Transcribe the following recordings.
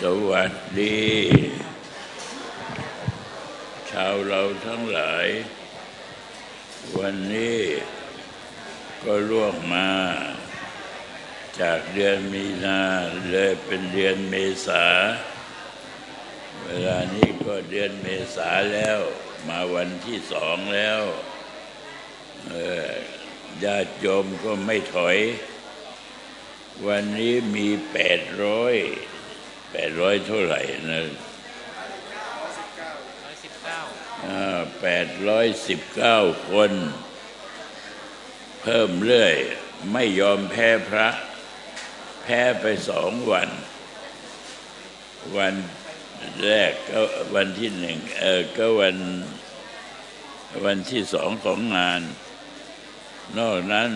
สวัสดี ชาวเราทั้งหลาย วันนี้ก็ล่วงมา จากเดือนมีนาเลยเป็นเดือนเมษา เวลานี้ก็เดือนเมษาแล้ว มาวันที่สองแล้วญาติโยมก็ไม่ถอย วันนี้มีแปดร้อย แปดร้อยเท่าไหร่นะร้อยสิบเก้าแปดร้อยสิบเก้าคน เพิ่มเรื่อย ไม่ยอมแพ้พระ แพ้ไปสองวัน วันแรกก็วันที่หนึ่งเออก็วันวันที่สองของงาน นอกนั้น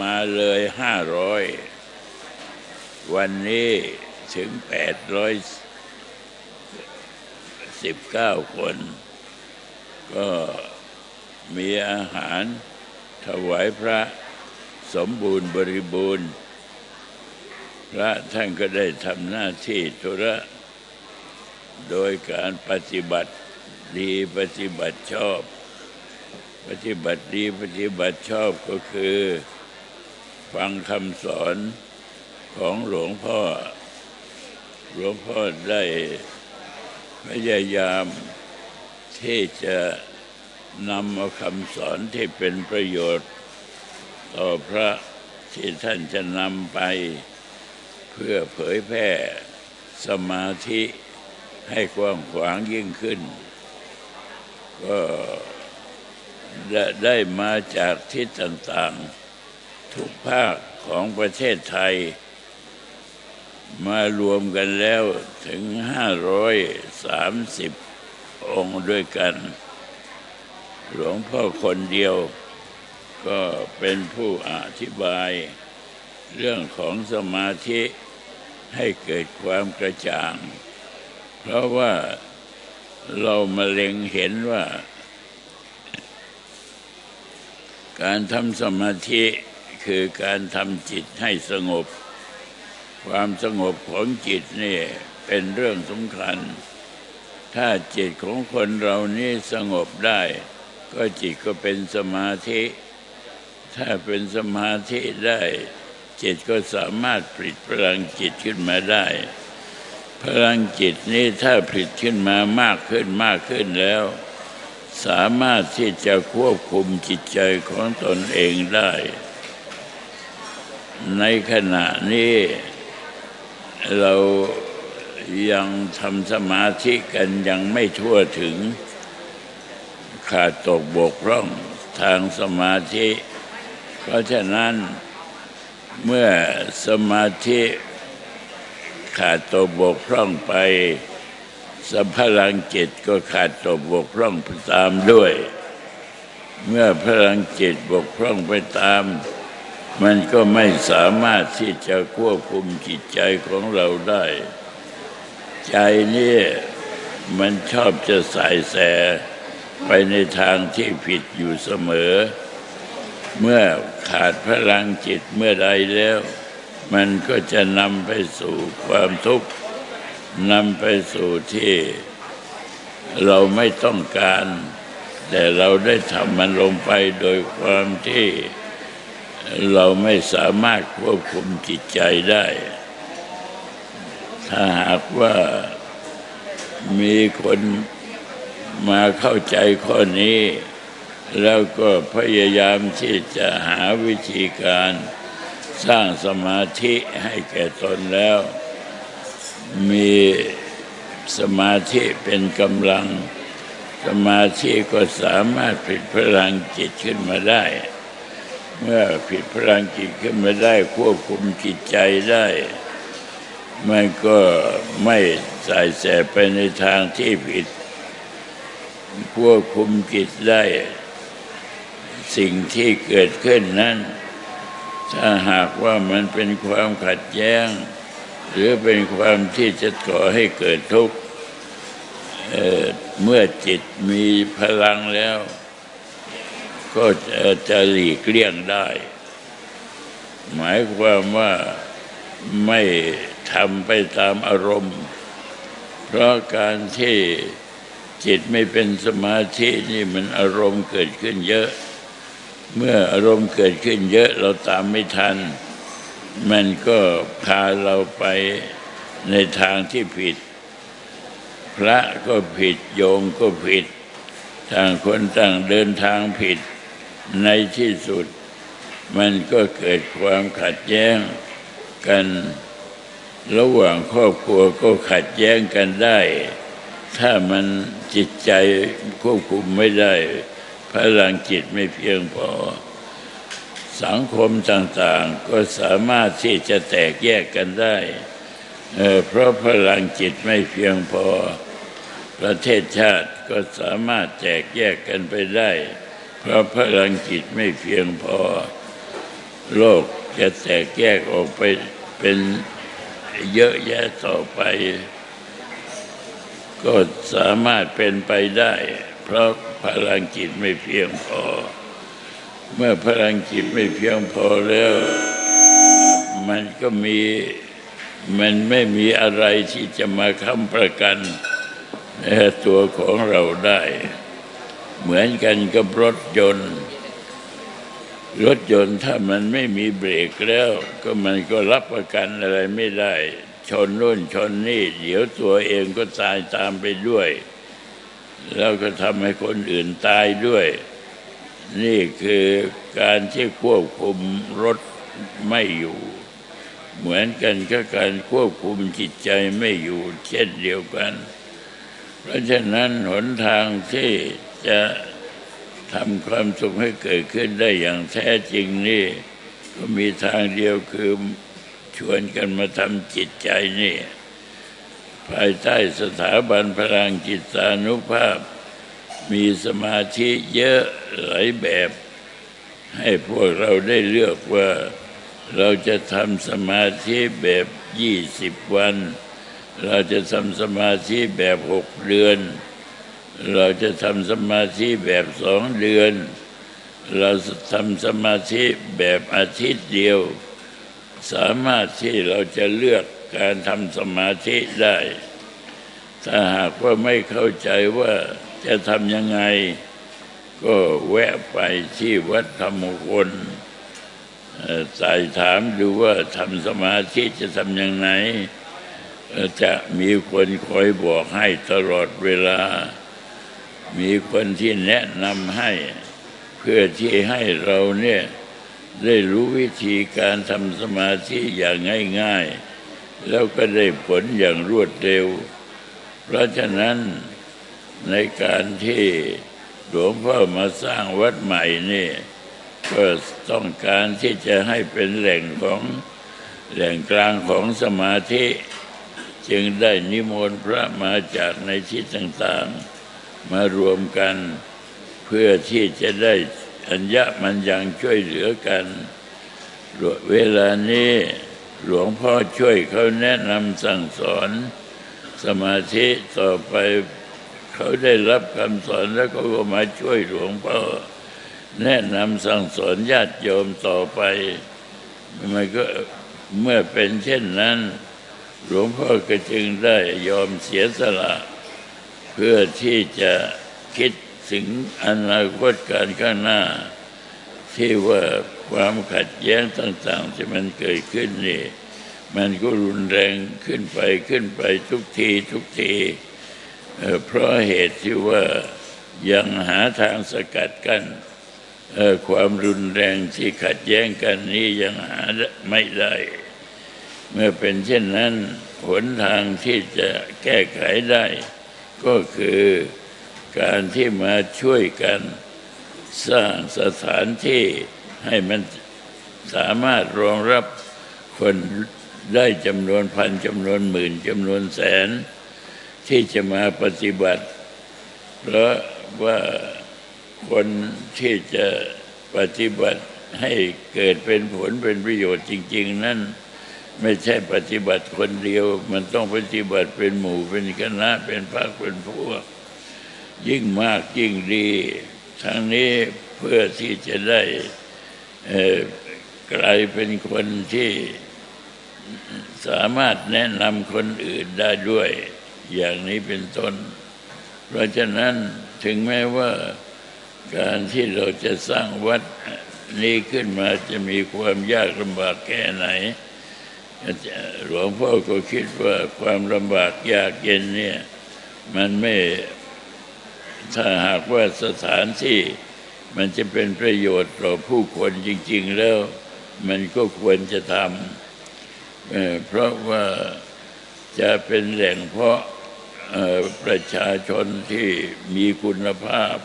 มาเลยห้าร้อยวันนี้ ถึงแปดร้อยสิบเก้าคน ก็มีอาหารถวายพระสมบูรณ์บริบูรณ์ พระท่านก็ได้ทำหน้าที่ธุระ โดยการปฏิบัติดีปฏิบัติชอบ ปฏิบัติดีปฏิบัติชอบก็คือ ฟังคำสอนของหลวงพ่อ หลวงพ่อได้พยายามที่จะนำเอาคำสอนที่เป็นประโยชน์ ต่อพระที่ท่านจะนำไปเพื่อเผยแพร่สมาธิให้กว้างขวางยิ่งขึ้น ก็ได้ได้มาจากทิศต่างๆ ทุกภาคของประเทศไทย มารวมกันแล้วถึง 530 องค์ด้วยกัน หลวงพ่อคนเดียว ก็เป็นผู้อธิบาย เรื่องของสมาธิให้เกิดความกระจ่าง เพราะว่าเรามาเล็งเห็นว่า การทำสมาธิคือการทำจิตให้สงบ ความสงบของจิตนี่เป็นเรื่องสำคัญ ถ้าจิตของคนเรานี่สงบได้ ก็จิตก็เป็นสมาธิ ถ้าเป็นสมาธิได้ จิตก็สามารถผลิตพลังจิตขึ้นมาได้ พลังจิตนี้ถ้าผลิตขึ้นมามากขึ้นมากขึ้นแล้ว สามารถที่จะควบคุมจิตใจของตนเองได้ ในขณะนี้ เรายังทำสมาธิกันยังไม่ทั่วถึง ขาดตกบกพร่องทางสมาธิ เพราะฉะนั้นเมื่อสมาธิขาดตกบกพร่องไปสัมพลังจิตก็ขาดตกบกพร่องไปตามด้วย เมื่อพลังจิตบกพร่องไปตาม มันก็ไม่สามารถที่จะควบคุมจิตใจของเราได้ ใจนี่มันชอบจะสายแสไปในทางที่ผิดอยู่เสมอ เมื่อขาดพลังจิตเมื่อใดแล้ว มันก็จะนำไปสู่ความทุกข์นำไปสู่ที่ เราไม่ต้องการ แต่เราได้ทำมันลงไปโดยความที่ เราไม่สามารถควบคุมจิตใจได้ ถ้าหากว่ามีคนมาเข้าใจข้อนี้ แล้วก็พยายามที่จะหาวิธีการสร้างสมาธิให้แก่ตนแล้ว มีสมาธิเป็นกำลัง สมาธิก็สามารถผลิตพลังจิตขึ้นมาได้ เมื่อผิดพลังจิตขึ้นมาได้ควบคุมจิตใจได้ มันก็ไม่สายแสไปในทางที่ผิด ควบคุมจิตได้ สิ่งที่เกิดขึ้นนั้น ถ้าหากว่ามันเป็นความขัดแย้ง หรือเป็นความที่จะก่อให้เกิดทุกข์เเมื่อจิตมีพลังแล้ว ก็จะหลีกเลี่ยงได้ หมายความว่าไม่ทำไปตามอารมณ์ เพราะการที่จิตไม่เป็นสมาธินี่มันอารมณ์เกิดขึ้นเยอะ เมื่ออารมณ์เกิดขึ้นเยอะเราตามไม่ทัน มันก็พาเราไปในทางที่ผิด พระก็ผิดโยมก็ผิด ต่างคนต่างเดินทางผิด ในที่สุด มันก็เกิดความขัดแย้งกัน ระหว่างครอบครัวก็ขัดแย้งกันได้ ถ้ามันจิตใจควบคุมไม่ได้ พลังจิตไม่เพียงพอ สังคมต่างๆ ก็สามารถที่จะแตกแยกกันได้เเพราะพลังจิตไม่เพียงพอ ประเทศชาติก็สามารถแตกแยกกันไปได้ เพราะพลังจิตไม่เพียงพอ โลกจะแตกแยกออกไปเป็นเยอะแยะต่อไป ก็สามารถเป็นไปได้ เพราะพลังจิตไม่เพียงพอ เมื่อพลังจิตไม่เพียงพอแล้ว มันก็มีมันไม่มีอะไรที่จะมาค้ำประกันในตัวของเราได้ เหมือนกันกับรถยนต์ รถยนต์ถ้ามันไม่มีเบรกแล้ว ก็มันก็รับประกันอะไรไม่ได้ ชนนู่นชนนี่ เดี๋ยวตัวเองก็ตายตามไปด้วย แล้วก็ทำให้คนอื่นตายด้วย นี่คือการที่ควบคุมรถไม่อยู่ เหมือนกันกับการควบคุมจิตใจไม่อยู่ เช่นเดียวกัน เพราะฉะนั้นหนทางที่ จะทำความสุขให้เกิดขึ้นได้อย่างแท้จริงนี่ ก็มีทางเดียวคือชวนกันมาทำจิตใจนี่ ภายใต้สถาบันพลังจิตานุภาพ มีสมาธิเยอะหลายแบบ ให้พวกเราได้เลือกว่าเราจะทำสมาธิแบบยี่สิบวัน เราจะทำสมาธิแบบหกเดือน เราจะทำสมาธิแบบสองเดือน เราทำสมาธิแบบอาทิตย์เดียว สามารถที่เราจะเลือกการทำสมาธิได้ ถ้าหากว่าไม่เข้าใจว่าจะทำยังไง ก็แวะไปที่วัดธรรมคลเอ่อใส่ถามดูว่าทำสมาธิจะทำยังไงจะมีคนคอยบอกให้ตลอดเวลา มีคนที่แนะนำให้ เพื่อที่ให้เราเนี่ยได้รู้วิธีการทำสมาธิอย่างง่าย ๆ แล้วก็ได้ผลอย่างรวดเร็ว เพราะฉะนั้นในการที่หลวงพ่อมาสร้างวัดใหม่นี่ก็ต้องการที่จะให้เป็นแหล่งของแหล่งกลางของสมาธิ จึงได้นิมนต์พระมาจากในที่ต่างๆ มารวมกัน เพื่อที่จะได้อัญญะมันยังช่วยเหลือกัน เวลานี้หลวงพ่อช่วยเขาแนะนำสั่งสอนสมาธิต่อไปเขาได้รับคำสอนแล้วเขาก็มาช่วยหลวงพ่อแนะนำสั่งสอนญาติโยมต่อไป มันก็เมื่อเป็นเช่นนั้น หลวงพ่อก็จึงได้ยอมเสียสละ พื่อที่จะคิดถึงอนาคตการข้างหน้า ที่ว่าความขัดแย้งต่าง ๆ ที่มันเกิดขึ้นนี่ มันก็รุนแรงขึ้นไปขึ้นไปทุกทีทุกทีเพราะเหตุที่ว่ายังหาทางสกัดกั้นความรุนแรงที่ขัดแย้งกันนี้ยังหาไม่ได้ เมื่อเป็นเช่นนั้นหนทางที่จะแก้ไขได้ ก็คือการที่มาช่วยกันสร้างสถานที่ให้มันสามารถรองรับคนได้จำนวนพันจำนวนหมื่นจำนวนแสน ที่จะมาปฏิบัติ เพราะว่าคนที่จะปฏิบัติให้เกิดเป็นผลเป็นประโยชน์จริง ๆ นั้น ไม่ใช่ปฏิบัติคนเดียว มันต้องปฏิบัติเป็นหมู่เป็นคณะเป็นพรรคเป็นพวก ยิ่งมากยิ่งดีทั้งนี้เพื่อที่จะได้กลายเป็นคนที่สามารถแนะนำคนอื่นได้ด้วย อย่างนี้เป็นต้น เพราะฉะนั้นถึงแม้ว่าการที่เราจะสร้างวัดนี้ขึ้นมาจะมีความยากลำบากแค่ไหน หลวงพ่อก็คิดว่าความลำบากยากเย็นเนี่ย มันไม่ถ้าหากว่าสถานที่มันจะเป็นประโยชน์ต่อผู้คนจริง ๆ แล้ว มันก็ควรจะทำเเพราะว่าจะเป็นแหล่งเพาะประชาชนที่มีคุณภาพ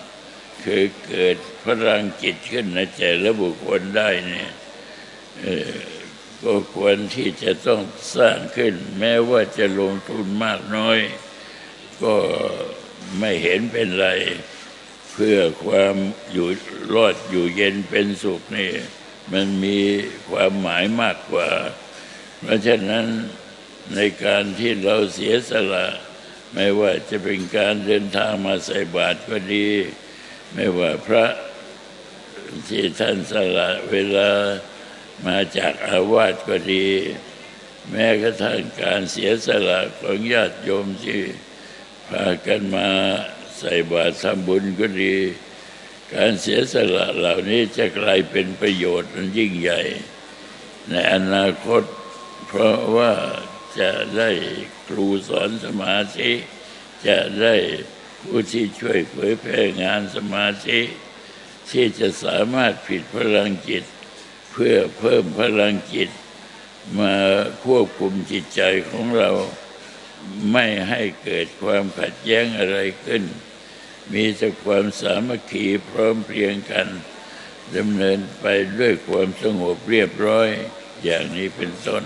คือเกิดพลังจิตขึ้นในแต่ละบุคคลได้เนี่ย ก็ควรที่จะต้องสร้างขึ้น แม้ว่าจะลงทุนมากน้อย ก็ไม่เห็นเป็นไร เพื่อความอยู่รอดอยู่เย็นเป็นสุขนี่ มันมีความหมายมากกว่า เพราะฉะนั้นในการที่เราเสียสละ ไม่ว่าจะเป็นการเดินทางมาใส่บาตรก็ดี ไม่ว่าพระที่ท่านสละเวลา มาจากอาวาสก็ดี แม้กระทั่งการเสียสละของญาติโยมที่พากันมาใส่บาตรทำบุญก็ดี การเสียสละเหล่านี้จะกลายเป็นประโยชน์อันยิ่งใหญ่ ในอนาคต เพราะว่าจะได้ครูสอนสมาธิ จะได้ผู้ที่ช่วยเผยแพร่งานสมาธิ ที่จะสามารถผิดพลังจิต เพื่อเพิ่มพลังจิต มาควบคุมจิตใจของเราไม่ให้เกิดความขัดแย้งอะไรขึ้น มีแต่ความสามัคคีพร้อมเพรียงกันดำเนินไปด้วยความสงบเรียบร้อยอย่างนี้เป็นต้น